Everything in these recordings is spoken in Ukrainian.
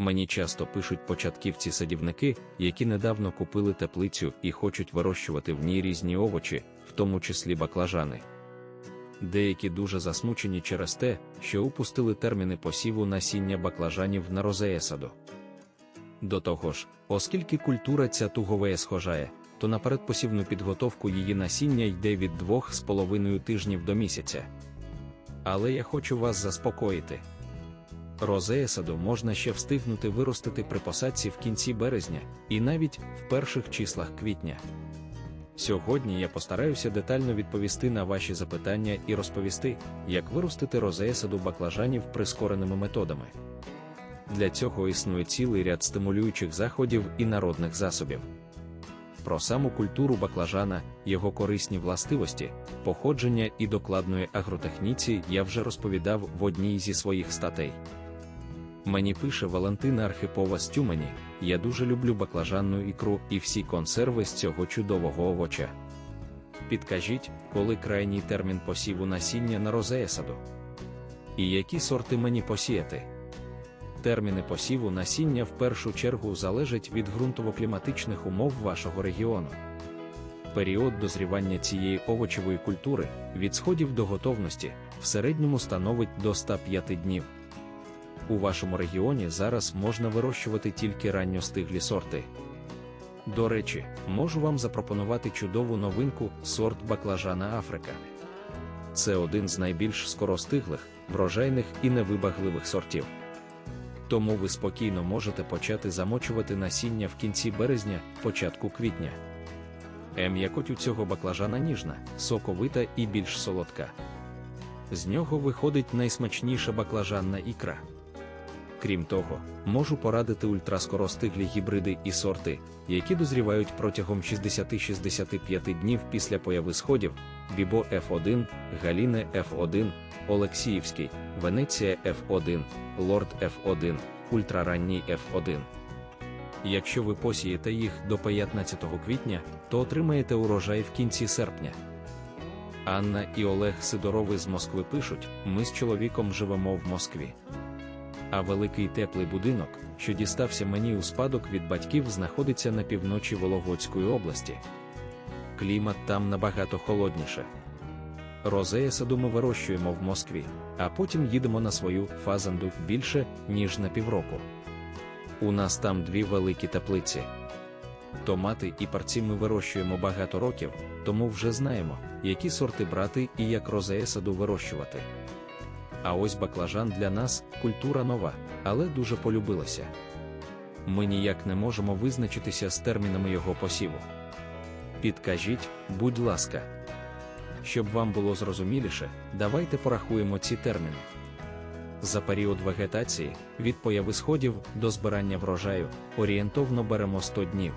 Мені часто пишуть початківці-садівники, які недавно купили теплицю і хочуть вирощувати в ній різні овочі, в тому числі баклажани. Деякі дуже засмучені через те, що упустили терміни посіву насіння баклажанів на розеесаду. До того ж, оскільки культура ця туговеє схожає, то на передпосівну підготовку її насіння йде від 2,5 тижнів до місяця. Але я хочу вас заспокоїти. Розеесаду можна ще встигнути виростити при посадці в кінці березня і навіть в перших числах квітня. Сьогодні я постараюся детально відповісти на ваші запитання і розповісти, як виростити розеесаду баклажанів прискореними методами. Для цього існує цілий ряд стимулюючих заходів і народних засобів. Про саму культуру баклажана, його корисні властивості, походження і докладної агротехніці я вже розповідав в одній зі своїх статей. Мені пише Валентина Архипова з Тюмені, я дуже люблю баклажанну ікру і всі консерви з цього чудового овоча. Підкажіть, коли крайній термін посіву насіння на розеесаду? І які сорти мені посіяти? Терміни посіву насіння в першу чергу залежать від ґрунтово-кліматичних умов вашого регіону. Період дозрівання цієї овочевої культури від сходів до готовності в середньому становить до 105 днів. У вашому регіоні зараз можна вирощувати тільки ранньостиглі сорти. До речі, можу вам запропонувати чудову новинку сорт баклажана Африка. Це один з найбільш скоростиглих, врожайних і невибагливих сортів. Тому ви спокійно можете почати замочувати насіння в кінці березня, початку квітня. М'якоть у цього баклажана ніжна, соковита і більш солодка. З нього виходить найсмачніша баклажанна ікра. Крім того, можу порадити ультраскоростиглі гібриди і сорти, які дозрівають протягом 60-65 днів після появи сходів: Бібо F1, Галіне F1, Олексіївський, Венеція F1, Лорд F1, ультраранній F1. Якщо ви посієте їх до 15 квітня, то отримаєте урожай в кінці серпня. Анна і Олег Сидорови з Москви пишуть: ми з чоловіком живемо в Москві. А великий теплий будинок, що дістався мені у спадок від батьків, знаходиться на півночі Вологодської області. Клімат там набагато холодніше. Розея саду ми вирощуємо в Москві, а потім їдемо на свою фазанду більше, ніж на півроку. У нас там дві великі теплиці. Томати і парці ми вирощуємо багато років, тому вже знаємо, які сорти брати і як розея саду вирощувати. А ось баклажан для нас культура нова, але дуже полюбилася. Ми ніяк не можемо визначитися з термінами його посіву. Підкажіть, будь ласка. Щоб вам було зрозуміліше, давайте порахуємо ці терміни. За період вегетації від появи сходів до збирання врожаю орієнтовно беремо 100 днів.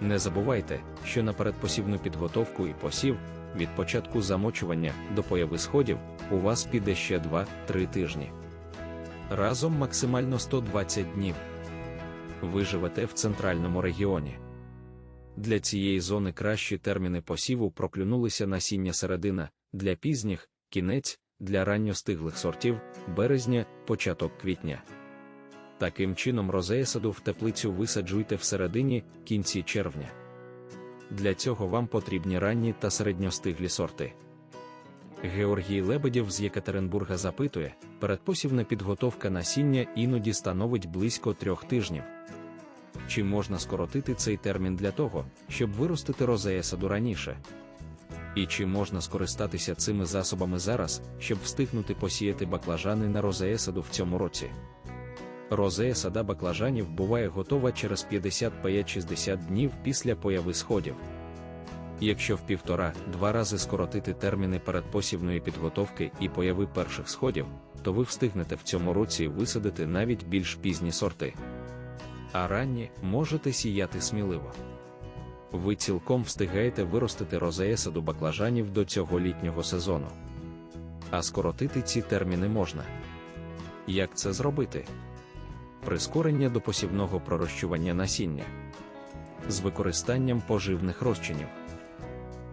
Не забувайте, що на передпосівну підготовку і посів від початку замочування до появи сходів у вас піде ще 2-3 тижні. Разом максимально 120 днів. Ви живете в центральному регіоні. Для цієї зони кращі терміни посіву проклюнулися насіння середина, для пізніх кінець, для ранньостиглих сортів, березня, початок квітня. Таким чином, розеясаду в теплицю висаджуйте в середині кінці червня. Для цього вам потрібні ранні та середньостиглі сорти. Георгій Лебедєв з Єкатеринбурга запитує, передпосівна підготовка насіння іноді становить близько трьох тижнів. Чи можна скоротити цей термін для того, щоб виростити розея саду раніше? І чи можна скористатися цими засобами зараз, щоб встигнути посіяти баклажани на розея саду в цьому році? Розея сада баклажанів буває готова через 55-60 днів після появи сходів. Якщо в півтора-два рази скоротити терміни передпосівної підготовки і появи перших сходів, то ви встигнете в цьому році висадити навіть більш пізні сорти. А ранні можете сіяти сміливо. Ви цілком встигаєте виростити розея саду баклажанів до цього літнього сезону. А скоротити ці терміни можна. Як це зробити? Прискорення до посівного пророщування насіння з використанням поживних розчинів.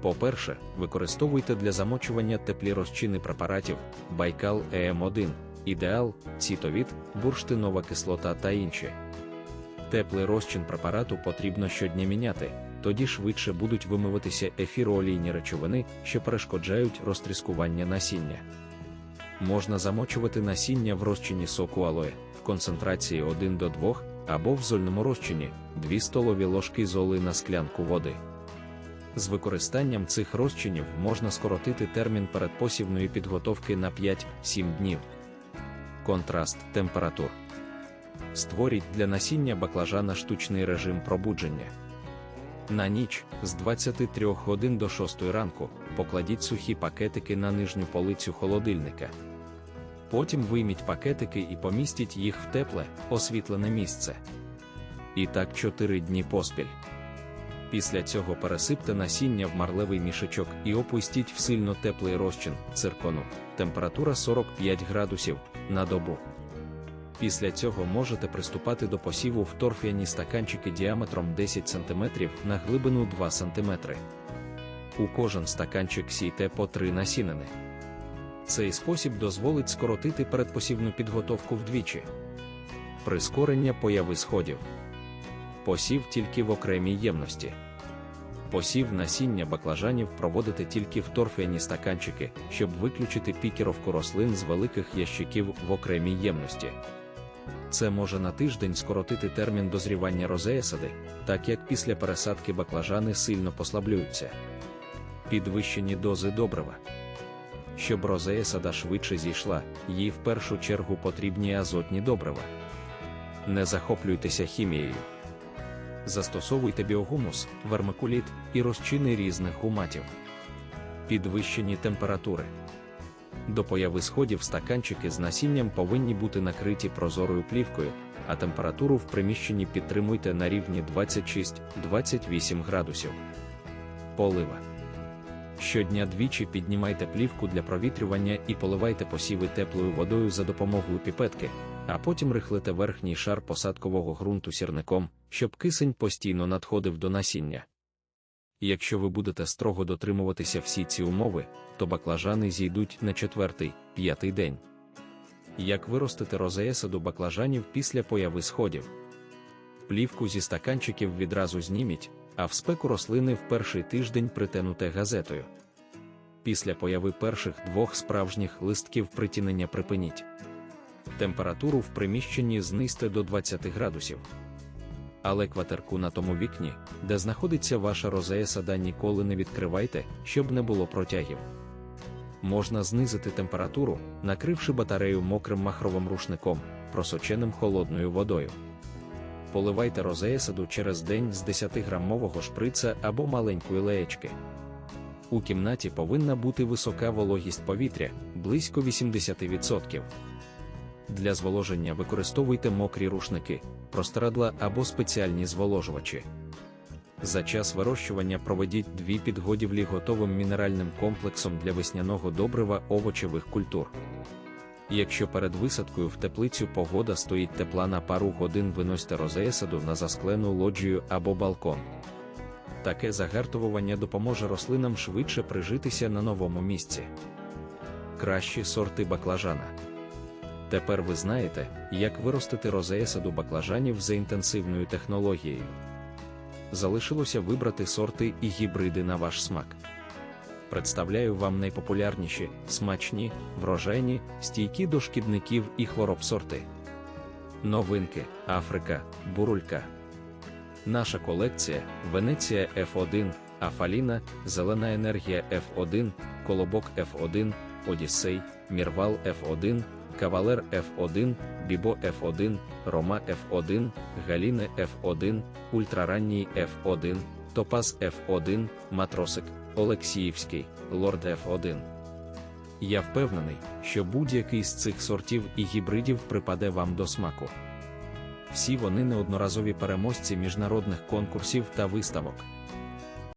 По-перше, використовуйте для замочування теплі розчини препаратів Байкал ЕМ1 ідеал, цітовід, бурштинова кислота та інші. Теплий розчин препарату потрібно щодня міняти, тоді швидше будуть вимиватися ефіроолійні речовини, що перешкоджають розтріскування насіння. Можна замочувати насіння в розчині соку алоє концентрації 1 до 2 або в зольному розчині 2 столові ложки золи на склянку води. З використанням цих розчинів можна скоротити термін передпосівної підготовки на 5-7 днів. Контраст температур. Створіть для насіння баклажана штучний режим пробудження. На ніч з 23 годин до 6 ранку покладіть сухі пакетики на нижню полицю холодильника. Потім вийміть пакетики і помістіть їх в тепле, освітлене місце. І так 4 дні поспіль. Після цього пересипте насіння в марлевий мішечок і опустіть в сильно теплий розчин циркону, температура 45 градусів на добу. Після цього можете приступати до посіву в торф'яні стаканчики діаметром 10 см на глибину 2 см. У кожен стаканчик сійте по 3 насінини. Цей спосіб дозволить скоротити передпосівну підготовку вдвічі. Прискорення появи сходів. Посів тільки в окремій ємності. Посів насіння баклажанів проводити тільки в торфяні стаканчики, щоб виключити пікеровку рослин з великих ящиків в окремій ємності. Це може на тиждень скоротити термін дозрівання розеясади, так як після пересадки баклажани сильно послаблюються. Підвищені дози добрива. Щоб розеясада швидше зійшла, їй в першу чергу потрібні азотні добрива. Не захоплюйтеся хімією. Застосовуйте біогумус, вермикуліт і розчини різних гуматів. Підвищені температури. До появи сходів стаканчики з насінням повинні бути накриті прозорою плівкою, а температуру в приміщенні підтримуйте на рівні 26-28 градусів. Полива. Щодня двічі піднімайте плівку для провітрювання і поливайте посіви теплою водою за допомогою піпетки, а потім рихлите верхній шар посадкового ґрунту сірником, щоб кисень постійно надходив до насіння. Якщо ви будете строго дотримуватися всі ці умови, то баклажани зійдуть на четвертий, п'ятий день. Як виростити розеясаду баклажанів після появи сходів? Плівку зі стаканчиків відразу зніміть, а в спеку рослини в перший тиждень притенуте газетою. Після появи перших двох справжніх листків притінення припиніть. Температуру в приміщенні знизьте до 20 градусів. Але кватерку на тому вікні, де знаходиться ваша розея сада, ніколи не відкривайте, щоб не було протягів. Можна знизити температуру, накривши батарею мокрим махровим рушником, просоченим холодною водою. Поливайте розея саду через день з 10-грамового шприца або маленької леєчки. У кімнаті повинна бути висока вологість повітря близько 80%. Для зволоження використовуйте мокрі рушники, прострадла або спеціальні зволожувачі. За час вирощування проведіть дві підгодівлі готовим мінеральним комплексом для весняного добрива овочевих культур. Якщо перед висадкою в теплицю погода стоїть тепла на пару годин виносьте розеясаду на засклену лоджію або балкон. Таке загартовування допоможе рослинам швидше прижитися на новому місці. Кращі сорти баклажана. Тепер ви знаєте, як виростити розеясаду баклажанів за інтенсивною технологією. Залишилося вибрати сорти і гібриди на ваш смак. Представляю вам найпопулярніші, смачні, врожайні, стійкі до шкідників і хвороб сорти. Новинки Африка, Бурулька. Наша колекція Венеція F1, Афаліна, Зелена енергія F1, Колобок F1, Одіссей, Мірвал F1, Кавалер F1, Бібо F1, Рома F1, Галіне F1, Ультраранній F1, Топаз F1, Матросик, Олексіївський, Лорд F1. Я впевнений, що будь-який з цих сортів і гібридів припаде вам до смаку. Всі вони неодноразові переможці міжнародних конкурсів та виставок.